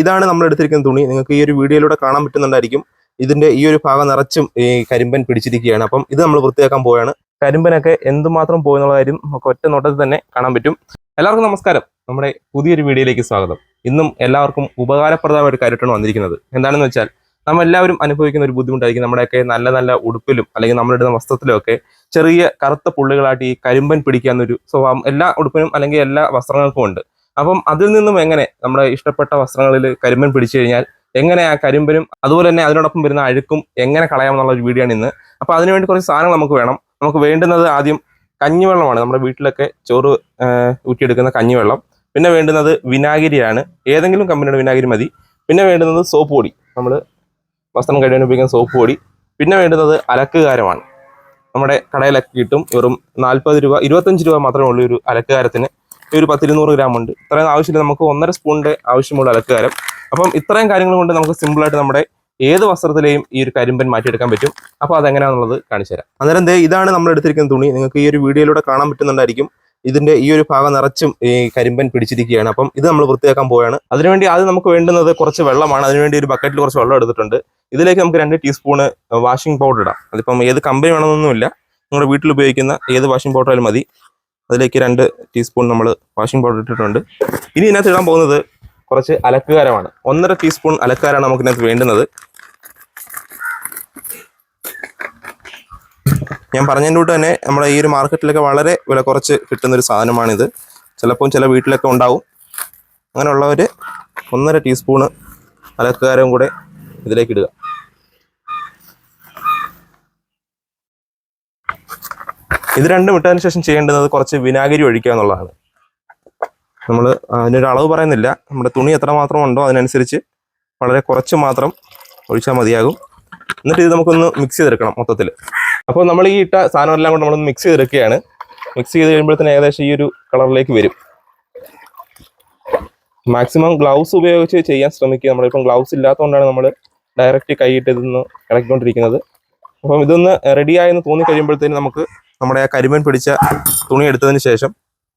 ഇതാണ് നമ്മൾ എടുത്തിരിക്കുന്ന തുണി. നിങ്ങൾക്ക് ഈ ഒരു വീഡിയോയിലൂടെ കാണാൻ പറ്റുന്നുണ്ടായിരിക്കും. ഇതിന്റെ ഈ ഒരു ഭാഗം നിറച്ചും ഈ കരിമ്പൻ പിടിച്ചിരിക്കുകയാണ്. അപ്പം ഇത് നമ്മൾ വൃത്തിയാക്കാൻ പോവുകയാണ് കരിമ്പനൊക്കെ എന്തുമാത്രം പോയെന്നുള്ള കാര്യം നമുക്ക് ഒറ്റ നോട്ടത്തിൽ തന്നെ കാണാൻ പറ്റും. എല്ലാവർക്കും നമസ്കാരം. നമ്മുടെ പുതിയൊരു വീഡിയോയിലേക്ക് സ്വാഗതം. ഇന്നും എല്ലാവർക്കും ഉപകാരപ്രദമായ ഒരു കാര്യമാണ് വന്നിരിക്കുന്നത്. എന്താണെന്ന് വെച്ചാൽ നമ്മൾ എല്ലാവരും അനുഭവിക്കുന്ന ഒരു ബുദ്ധിമുട്ടായിരിക്കും നമ്മുടെയൊക്കെ നല്ല നല്ല ഉടുപ്പിലും അല്ലെങ്കിൽ നമ്മളിടുന്ന വസ്ത്രത്തിലും ഒക്കെ ചെറിയ കറുത്ത പുള്ളികളായിട്ട് ഈ കരിമ്പൻ പിടിക്കാൻ പിടിക്കാന്നൊരു സ്വഭാവം എല്ലാ ഉടുപ്പിനും അല്ലെങ്കിൽ എല്ലാ വസ്ത്രങ്ങൾക്കും ഉണ്ട്. അപ്പം അതിൽ നിന്നും എങ്ങനെ നമ്മുടെ ഇഷ്ടപ്പെട്ട വസ്ത്രങ്ങളിൽ കരിമ്പൻ പിടിച്ചു കഴിഞ്ഞാൽ എങ്ങനെ ആ കരിമ്പനും അതുപോലെ തന്നെ അതിനോടൊപ്പം വരുന്ന അഴുക്കും എങ്ങനെ കളയാമെന്നുള്ള ഒരു വീഡിയോ ആണ് ഇന്ന്. അപ്പോൾ അതിനുവേണ്ടി കുറച്ച് സാധനങ്ങൾ നമുക്ക് വേണം. നമുക്ക് വേണ്ടുന്നത് ആദ്യം കഞ്ഞിവെള്ളമാണ്. നമ്മുടെ വീട്ടിലൊക്കെ ചോറ് ഊറ്റിയെടുക്കുന്ന കഞ്ഞിവെള്ളം. പിന്നെ വേണ്ടുന്നത് വിനാഗിരിയാണ്. ഏതെങ്കിലും കമ്പനിയുടെ വിനാഗിരി മതി. പിന്നെ വേണ്ടുന്നത് സോപ്പ് പൊടി. നമ്മൾ വസ്ത്രം കഴുകാൻ ഉപയോഗിക്കുന്ന സോപ്പ് പൊടി. പിന്നെ വേണ്ടുന്നത് അലക്കുകാരമാണ്. നമ്മുടെ കടയിലൊക്കെ കിട്ടും വെറും നാൽപ്പത് രൂപ ഇരുപത്തഞ്ച് രൂപ മാത്രമേ ഉള്ളൂ ഒരു അലക്കുകാരത്തിന്. ഒരു പത്തിരുന്നൂറ് ഗ്രാം ഉണ്ട്. ഇത്രയും ആവശ്യമില്ല. നമുക്ക് ഒന്നര സ്പൂണിന്റെ ആവശ്യമുള്ള അലക്കുകാരം. അപ്പം ഇത്രയും കാര്യങ്ങൾ കൊണ്ട് നമുക്ക് സിമ്പിളായിട്ട് നമ്മുടെ ഏത് വസ്ത്രത്തിലെയും ഈ ഒരു കരിമ്പൻ മാറ്റിയെടുക്കാൻ പറ്റും. അപ്പോൾ അതെങ്ങനെയാണെന്നുള്ളത് കാണിച്ചു തരാം. അന്നേരം ദേ ഇതാണ് നമ്മൾ എടുത്തിരിക്കുന്ന തുണി. നിങ്ങൾക്ക് ഈ ഒരു വീഡിയോയിലൂടെ കാണാൻ പറ്റുന്നുണ്ടായിരിക്കും. ഇതിന്റെ ഈ ഒരു ഭാഗം നിറച്ചും ഈ കരിമ്പൻ പിടിച്ചിരിക്കുകയാണ്. അപ്പം ഇത് നമ്മൾ വൃത്തിയാക്കാൻ പോവുകയാണ്. അതിനുവേണ്ടി ആദ്യം നമുക്ക് വേണ്ടുന്നത് കുറച്ച് വെള്ളമാണ്. അതിനുവേണ്ടി ഒരു ബക്കറ്റിൽ കുറച്ച് വെള്ളം എടുത്തിട്ടുണ്ട്. ഇതിലേക്ക് നമുക്ക് രണ്ട് ടീസ്പൂണ് വാഷിംഗ് പൗഡർ ഇടാം. അതിപ്പം ഏത് കമ്പനി വേണമെന്നൊന്നുമില്ല. നിങ്ങളുടെ വീട്ടിൽ ഉപയോഗിക്കുന്ന ഏത് വാഷിംഗ് പൗഡർ ആയാലും മതി. അതിലേക്ക് രണ്ട് ടീസ്പൂൺ നമ്മൾ വാഷിംഗ് പൗഡർ ഇട്ടിട്ടുണ്ട്. ഇനി ഇതിനകത്ത് ഇടാൻ പോകുന്നത് കുറച്ച് അലക്കുകാരമാണ്. ഒന്നര ടീസ്പൂൺ അലക്കാരാണ് നമുക്ക് ഇതിനകത്ത് വേണ്ടുന്നത്. ഞാൻ പറഞ്ഞതിന്റെ കൂട്ട് തന്നെ നമ്മുടെ ഈ ഒരു മാർക്കറ്റിലൊക്കെ വളരെ വില കുറച്ച് കിട്ടുന്നൊരു സാധനമാണിത്. ചിലപ്പം ചില വീട്ടിലൊക്കെ ഉണ്ടാവും. അങ്ങനെയുള്ളവർ ഒന്നര ടീസ്പൂണ് അലക്കുകാരം കൂടെ ഇതിലേക്ക് ഇടുക. ഇത് രണ്ടും ഇട്ടതിന് ശേഷം ചെയ്യേണ്ടത് കുറച്ച് വിനാഗിരി ഒഴിക്കുക എന്നുള്ളതാണ്. നമ്മൾ അതിനൊരു അളവ് പറയുന്നില്ല. നമ്മുടെ തുണി എത്ര മാത്രം ഉണ്ടോ അതിനനുസരിച്ച് വളരെ കുറച്ച് മാത്രം ഒഴിച്ചാൽ മതിയാകും. എന്നിട്ട് ഇത് നമുക്കൊന്ന് മിക്സ് ചെയ്തെടുക്കണം മൊത്തത്തിൽ അപ്പോൾ നമ്മൾ ഈ ഇട്ട സാധനം എല്ലാം കൊണ്ട് നമ്മളൊന്ന് മിക്സ് ചെയ്തെടുക്കുകയാണ്. മിക്സ് ചെയ്ത് കഴിയുമ്പോഴത്തേന് ഏകദേശം ഈ ഒരു കളറിലേക്ക് വരും. മാക്സിമം ഗ്ലൗസ് ഉപയോഗിച്ച് ചെയ്യാൻ ശ്രമിക്കുക. നമ്മളിപ്പം ഗ്ലൗസ് ഇല്ലാത്തതുകൊണ്ടാണ് നമ്മൾ ഡയറക്റ്റ് കൈയിട്ട് ഇതൊന്ന് ഇളക്കിക്കൊണ്ടിരിക്കുന്നത്. അപ്പം ഇതൊന്ന് റെഡിയായെന്ന് തോന്നി കഴിയുമ്പോഴത്തേന് നമുക്ക് നമ്മുടെ ആ കരിമൻ പിടിച്ച തുണി എടുത്തതിന് ശേഷം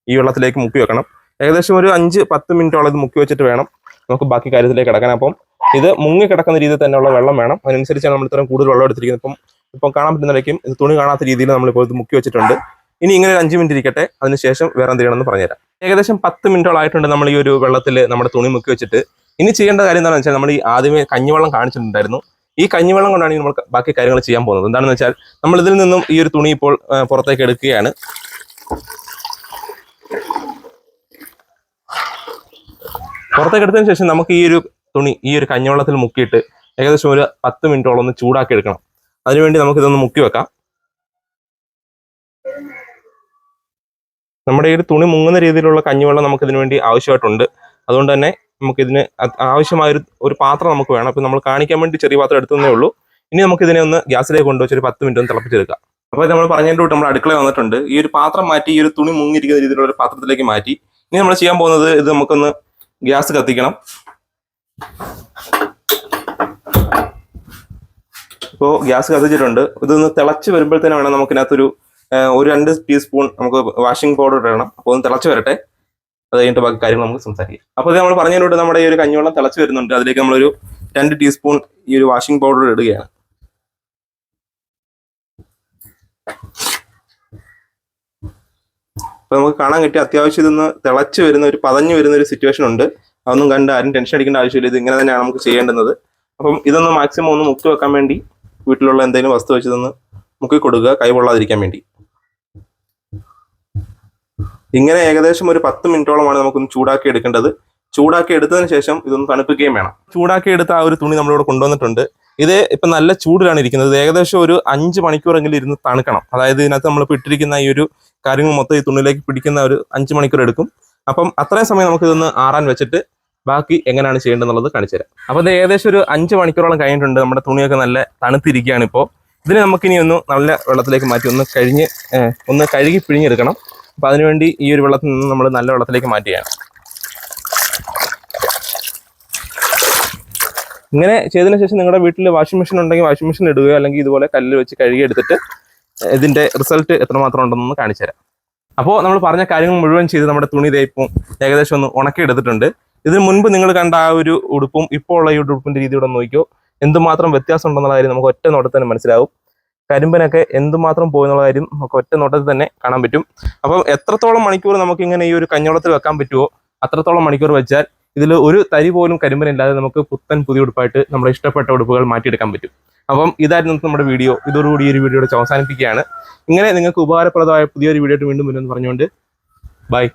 ഈ വെള്ളത്തിലേക്ക് മുക്കി വെക്കണം. ഏകദേശം ഒരു അഞ്ച് പത്ത് മിനിറ്റോളം ഇത് മുക്കി വെച്ചിട്ട് വേണം നമുക്ക് ബാക്കി കാര്യത്തിലേക്ക് കിടക്കാൻ. അപ്പം ഇത് മുങ്ങി കിടക്കുന്ന രീതിയിൽ തന്നെയുള്ള വെള്ളം വേണം. അതിനനുസരിച്ചാണ് നമ്മൾ ഇത്രയും കൂടുതൽ വെള്ളം എടുത്തിരിക്കുന്നത്. ഇപ്പം ഇപ്പം കാണാൻ പറ്റുന്നതിലേക്കും ഇത് തുണി കാണാത്ത രീതിയിൽ നമ്മളിപ്പോൾ ഇത് മുക്കി വെച്ചിട്ടുണ്ട്. ഇനി ഇങ്ങനെ ഒരു അഞ്ച് മിനിറ്റ് ഇരിക്കട്ടെ. അതിനുശേഷം വേറെ എന്ത് ചെയ്യണമെന്ന് പറഞ്ഞുതരാം. ഏകദേശം പത്ത് മിനിറ്റോളായിട്ടുണ്ട് നമ്മൾ ഈ ഒരു വെള്ളത്തിൽ നമ്മുടെ തുണി മുക്കി വെച്ചിട്ട്. ഇനി ചെയ്യേണ്ട കാര്യം എന്താണെന്ന് വെച്ചാൽ നമ്മൾ ഈ ആദ്യമേ കഞ്ഞിവെള്ളം കാണിച്ചിട്ടുണ്ടായിരുന്നു. ഈ കഞ്ഞിവെള്ളം കൊണ്ടാണ് നമ്മൾ ബാക്കി കാര്യങ്ങൾ ചെയ്യാൻ പോകുന്നത്. എന്താണെന്ന് വെച്ചാൽ നമ്മൾ ഇതിൽ നിന്നും ഈ ഒരു തുണി ഇപ്പോൾ പുറത്തേക്ക് എടുക്കുകയാണ്. പുറത്തേക്ക് എടുത്തതിന് ശേഷം നമുക്ക് ഈ ഒരു തുണി ഈ ഒരു കഞ്ഞിവെള്ളത്തിൽ മുക്കിയിട്ട് ഏകദേശം ഒരു പത്ത് മിനിറ്റോളം ഒന്ന് ചൂടാക്കി എടുക്കണം. അതിനുവേണ്ടി നമുക്ക് ഇതൊന്ന് മുക്കി വെക്കാം. നമ്മുടെ ഈ ഒരു തുണി മുങ്ങുന്ന രീതിയിലുള്ള കഞ്ഞിവെള്ളം നമുക്ക് ഇതിനു വേണ്ടി ആവശ്യമായിട്ടുണ്ട്. അതുകൊണ്ട് തന്നെ നമുക്ക് ഇതിന് ആവശ്യമായ ഒരു ഒരു പാത്രം നമുക്ക് വേണം. അപ്പം നമ്മൾ കാണിക്കാൻ വേണ്ടി ചെറിയ പാത്രം എടുത്തതേ ഉള്ളൂ. ഇനി നമുക്ക് ഇതിനെ ഒന്ന് ഗ്യാസിലേക്ക് കൊണ്ടുവച്ച് ഒരു പത്ത് മിനിറ്റ് ഒന്ന് തിളപ്പിച്ചെടുക്കാം. അപ്പോൾ നമ്മൾ പറഞ്ഞതിന്റെ കൂട്ട് നമ്മൾ അടുക്കള വന്നിട്ടുണ്ട്. ഈ ഒരു പാത്രം മാറ്റി ഈ ഒരു തുണി മുങ്ങിയിരിക്കുന്ന രീതിയിലുള്ള ഒരു പാത്രത്തിലേക്ക് മാറ്റി. ഇനി നമ്മൾ ചെയ്യാൻ പോകുന്നത് ഇത് നമുക്കൊന്ന് ഗ്യാസ് കത്തിക്കണം. ഇപ്പോൾ ഗ്യാസ് കത്തിച്ചിട്ടുണ്ട്. ഇതൊന്ന് തിളച്ച് വരുമ്പോഴത്തേനും വേണം നമുക്കിനകത്തൊരു ഒരു രണ്ട് ടീസ്പൂൺ നമുക്ക് വാഷിംഗ് പൗഡർ ഇടണം. അപ്പോൾ ഒന്ന് തിളച്ച് വരട്ടെ. അത് കഴിഞ്ഞിട്ട് ബാക്കി കാര്യങ്ങൾ നമുക്ക് സംസാരിക്കാം. അപ്പോൾ ഇത് നമ്മൾ പറഞ്ഞതിനോട് നമ്മുടെ ഈ ഒരു കഞ്ഞിവെള്ളം തിളച്ച് വരുന്നുണ്ട്. അതിലേക്ക് നമ്മളൊരു രണ്ട് ടീസ്പൂൺ ഈ ഒരു വാഷിംഗ് പൗഡർ ഇടുകയാണ്. അപ്പോൾ നമുക്ക് കാണാൻ കിട്ടിയ അത്യാവശ്യം ഇതൊന്ന് തിളച്ച് വരുന്ന ഒരു പതഞ്ഞു വരുന്ന ഒരു സിറ്റുവേഷൻ ഉണ്ട്. അതൊന്നും കണ്ട് ആരും ടെൻഷൻ അടിക്കേണ്ട ആവശ്യമില്ല. ഇത് ഇങ്ങനെ തന്നെയാണ് നമുക്ക് ചെയ്യേണ്ടുന്നത്. അപ്പം ഇതൊന്ന് മാക്സിമം ഒന്ന് മുക്കി വെക്കാൻ വേണ്ടി വീട്ടിലുള്ള എന്തെങ്കിലും വസ്തു വെച്ചതൊന്ന് മുക്കി കൊടുക്കുക കൈ പൊള്ളാതിരിക്കാൻ വേണ്ടി. ഇങ്ങനെ ഏകദേശം ഒരു പത്ത് മിനിറ്റോളമാണ് നമുക്കൊന്ന് ചൂടാക്കി എടുക്കേണ്ടത്. ചൂടാക്കി എടുത്തതിന് ശേഷം ഇതൊന്ന് തണുപ്പിക്കുകയും വേണം. ചൂടാക്കി എടുത്ത ആ ഒരു തുണി നമ്മളിവിടെ കൊണ്ടുവന്നിട്ടുണ്ട്. ഇത് ഇപ്പൊ നല്ല ചൂടിലാണ് ഇരിക്കുന്നത്. ഏകദേശം ഒരു അഞ്ച് മണിക്കൂറെങ്കിലും ഇരുന്ന് തണുക്കണം. അതായത് ഇതിനകത്ത് നമ്മൾ ഇട്ടിരിക്കുന്ന ഈ ഒരു കാര്യങ്ങൾ മൊത്തം ഈ തുണിയിലേക്ക് പിടിക്കുന്ന ഒരു അഞ്ച് മണിക്കൂർ എടുക്കും. അപ്പം അത്രയും സമയം നമുക്ക് ഇതൊന്ന് ആറാൻ വെച്ചിട്ട് ബാക്കി എങ്ങനെയാണ് ചെയ്യേണ്ടതെന്നുള്ളത് കാണിച്ചു തരാം. അപ്പോൾ ഇത് ഏകദേശം ഒരു അഞ്ച് മണിക്കൂറോളം കഴിഞ്ഞിട്ടുണ്ട്. നമ്മുടെ തുണിയൊക്കെ നല്ല തണുത്തിരിക്കുകയാണ് ഇപ്പോൾ ഇതിനെ നമുക്കിനി ഒന്ന് നല്ല വെള്ളത്തിലേക്ക് മാറ്റി ഒന്ന് കഴിഞ്ഞ് ഒന്ന് കഴുകി പിഴിഞ്ഞെടുക്കണം. അപ്പോൾ അതിനുവേണ്ടി ഈ ഒരു വെള്ളത്തിൽ നിന്ന് നമ്മൾ നല്ല വെള്ളത്തിലേക്ക് മാറ്റുകയാണ്. ഇങ്ങനെ ചെയ്തതിന് ശേഷം നിങ്ങളുടെ വീട്ടിൽ വാഷിംഗ് മെഷീൻ ഉണ്ടെങ്കിൽ വാഷിംഗ് മെഷീൻ ഇടുകയോ അല്ലെങ്കിൽ ഇതുപോലെ കല്ലിൽ വെച്ച് കഴുകി എടുത്തിട്ട് ഇതിന്റെ റിസൾട്ട് എത്രമാത്രം ഉണ്ടെന്ന് കാണിച്ചു തരാം. അപ്പോൾ നമ്മൾ പറഞ്ഞ കാര്യങ്ങൾ മുഴുവൻ ചെയ്ത് നമ്മുടെ തുണി തേപ്പും ഏകദേശം ഒന്ന് ഉണക്കി എടുത്തിട്ടുണ്ട്. ഇതിന് മുൻപ് നിങ്ങൾ കണ്ട ആ ഒരു ഉടുപ്പും ഇപ്പോൾ ഉള്ള ഈ ഉടുപ്പിന്റെ രീതിയോടെ നോക്കിയോ എന്തുമാത്രം വ്യത്യാസം ഉണ്ടെന്നുള്ള കാര്യം നമുക്ക് ഒറ്റ നോട്ടത്തിന് മനസ്സിലാവും. കരിമ്പനൊക്കെ എന്തുമാത്രം പോയെന്നുള്ള കാര്യം നമുക്ക് ഒറ്റ നോട്ടത്തിൽ തന്നെ കാണാൻ പറ്റും. അപ്പം എത്രത്തോളം മണിക്കൂർ നമുക്ക് ഇങ്ങനെ ഈ ഒരു കഞ്ഞോളത്തിൽ വെക്കാൻ പറ്റുമോ അത്രത്തോളം മണിക്കൂർ വെച്ചാൽ ഇതിൽ ഒരു തരി പോലും കരിമ്പനില്ലാതെ നമുക്ക് പുത്തൻ പുതിയ ഉടുപ്പായിട്ട് നമ്മുടെ ഇഷ്ടപ്പെട്ട ഉടുപ്പുകൾ മാറ്റിയെടുക്കാൻ പറ്റും. അപ്പം ഇതായിരുന്നു നമ്മുടെ വീഡിയോ. ഇതോടുകൂടി ഈ ഒരു വീഡിയോയുടെ അവസാനിപ്പിക്കുകയാണ്. ഇങ്ങനെ നിങ്ങൾക്ക് ഉപകാരപ്രദമായ പുതിയൊരു വീഡിയോ വീണ്ടും വരുമെന്ന് പറഞ്ഞുകൊണ്ട് ബൈ.